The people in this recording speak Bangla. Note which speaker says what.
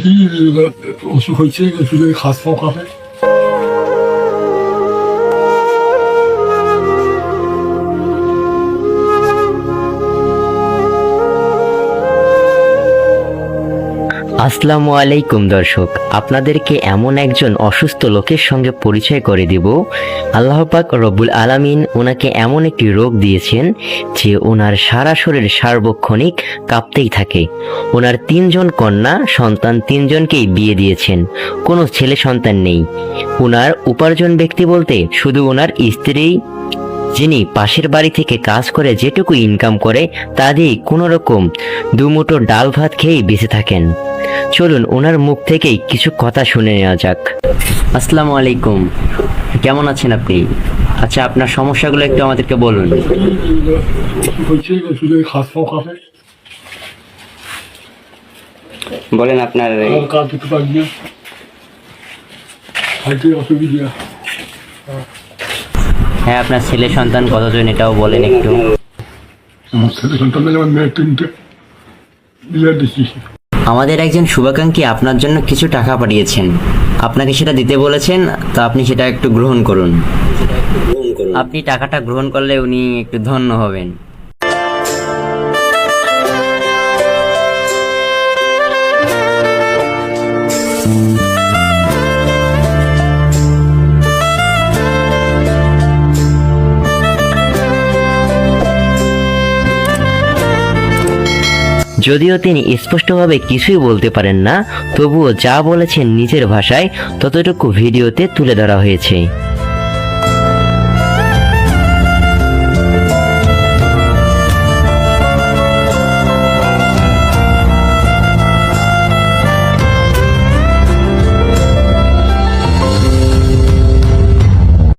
Speaker 1: 是一个，我去过一次，是个哈士邦咖啡。
Speaker 2: আসসালামু আলাইকুম দর্শক, আপনাদেরকে এমন একজন অসুস্থ লোকের সঙ্গে পরিচয় করে দিব। আল্লাহ পাক রব্বুল আলামিন ওনাকে এমন একটি রোগ দিয়েছেন যে ওনার সারা শরীর সার্বক্ষণিক কাঁপতেই থাকে। ওনার তিনজন কন্যা, সন্তান তিনজনকেই বিয়ে দিয়েছেন, কোনো ছেলে সন্তান নেই। ওনার উপার্জন ব্যক্তি বলতে শুধু ওনার স্ত্রী, যিনি পাশের বাড়ি থেকে কাজ করে যেটুকু ইনকাম করে, তা দিয়েই কোনো রকম দুমুটো ডাল ভাত খেয়েই বেঁচে থাকেন। চলুন ওনার মুখ থেকেই কিছু কথা শুনে নেওয়া যাক। আসসালামু আলাইকুম। কেমন আছেন আপনি? আচ্ছা আপনার সমস্যাগুলো একটু আমাদেরকে বলুন। বলেন আপনার হ্যাঁ আপনার ছেলে সন্তান কতজন এটাও বলেন একটু।
Speaker 1: আমার ছেলে সন্তান মেয়ে তিনটে। বিয়ে দিচ্ছি
Speaker 2: আমাদের একজন শুভাকাঙ্ক্ষী আপনার জন্য কিছু টাকা পাঠিয়েছেন। আপনাকে সেটা দিতে বলেছেন, তো আপনি সেটা একটু গ্রহণ করুন। আপনি টাকাটা গ্রহণ করলে উনি একটু ধন্য হবেন। যদিও তিনি স্পষ্টভাবে কিছুই বলতে পারেন না, তবুও যা বলেছেন নিজের ভাষায় ততটুকু ভিডিওতে তুলে ধরা হয়েছে।